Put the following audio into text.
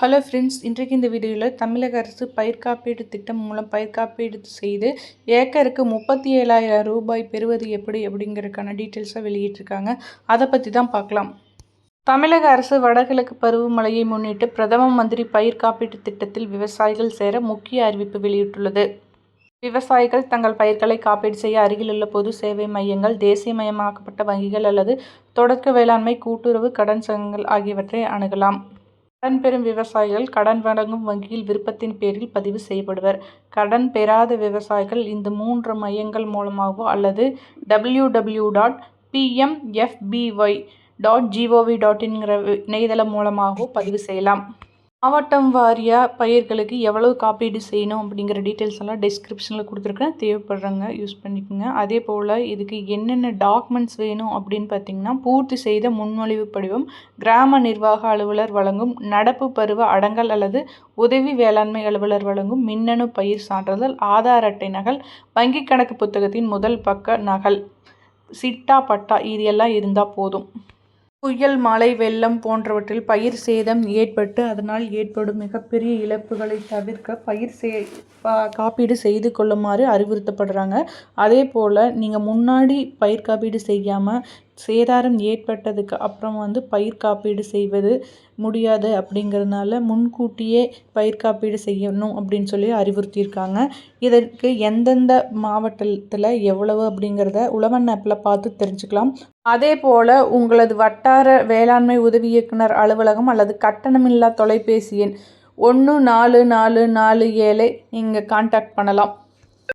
Hello friends இன்றைக்கு இந்த வீடியோவில் தமிழக அரசு பயிர் காப்பீடு திட்டம் மூலம் பயிர் காப்பீடு செய்து ஏக்கருக்கு முப்பத்தி ஏழாயிரம் ரூபாய் பெறுவது எப்படி அப்படிங்கிறதுக்கான டீட்டெயில்ஸை வெளியிட்டிருக்காங்க. அதை பற்றி தான் பார்க்கலாம் தமிழக அரசு வடகிழக்கு பருவமழையை முன்னிட்டு பிரதம மந்திரி பயிர் காப்பீட்டு திட்டத்தில் விவசாயிகள் சேர முக்கிய அறிவிப்பு வெளியிட்டுள்ளது. விவசாயிகள் தங்கள் பயிர்களை காப்பீடு செய்ய அருகிலுள்ள பொது சேவை மையங்கள் தேசியமயமாக்கப்பட்ட வங்கிகள் அல்லது தொடக்க வேளாண்மை கூட்டுறவு கடன் சங்கங்கள் ஆகியவற்றை அணுகலாம். கடன் பெறும் விவசாயிகள் கடன் வழங்கும் வங்கியில் விருப்பத்தின் பேரில் பதிவு செய்யப்படுவர். கடன் பெறாத விவசாயிகள் இந்த மூன்று மையங்கள் மூலமாகவோ அல்லது W W dot PMFBY dot GOV dot இன்கிற இணையதளம் மூலமாகவோ பதிவு செய்யலாம். மாவட்டம் வாரியாக பயிர்களுக்கு எவ்வளவு காப்பீடு செய்யணும் அப்படிங்கிற டீட்டெயில்ஸ் எல்லாம் டிஸ்கிரிப்ஷனில் கொடுத்துருக்கேன். தேவைப்படுறவங்க யூஸ் பண்ணிக்கோங்க. அதே போல் இதுக்கு என்னென்ன டாக்குமெண்ட்ஸ் வேணும் அப்படின்னு பார்த்தீங்கன்னா பூர்த்தி செய்த முன்மொழிவு படிவம் கிராம நிர்வாக அலுவலர் வழங்கும் நடப்பு பருவ அடங்கல் அல்லது உதவி வேளாண்மை அலுவலர் வழங்கும் மின்னணு பயிர் சான்றிதழ் ஆதார் அட்டை நகல் வங்கிக் கணக்கு புத்தகத்தின் முதல் பக்க நகல் சிட்டா பட்டா இது எல்லாம் இருந்தால் போதும். புயல் மழை வெள்ளம் போன்றவற்றில் பயிர் சேதம் ஏற்பட்டு அதனால் ஏற்படும் மிகப்பெரிய இழப்புகளை தவிர்க்க பயிர் சே காப்பீடு செய்து கொள்ளுமாறு அறிவுறுத்தப்படுறாங்க. அதே போல் நீங்கள் முன்னாடி பயிர் காப்பீடு செய்யாமல் சேதாரம் ஏற்பட்டதுக்கு அப்புறம் வந்து பயிர் காப்பீடு செய்வது முடியாது அப்படிங்கிறதுனால முன்கூட்டியே பயிர் காப்பீடு செய்யணும் அப்படின்னு சொல்லி அறிவுறுத்தியிருக்காங்க. இதற்கு எந்தெந்த மாவட்டத்தில் எவ்வளவு அப்படிங்கிறத உழவன் ஆப்பில் பார்த்து தெரிஞ்சுக்கலாம். அதே போல் உங்களது வட்டார வேளாண்மை உதவி இயக்குனர் அலுவலகம் அல்லது கட்டணமில்லா தொலைபேசி எண் ஒன்று நாலு நாலு நாலு ஏழை நீங்கள் கான்டாக்ட் பண்ணலாம்.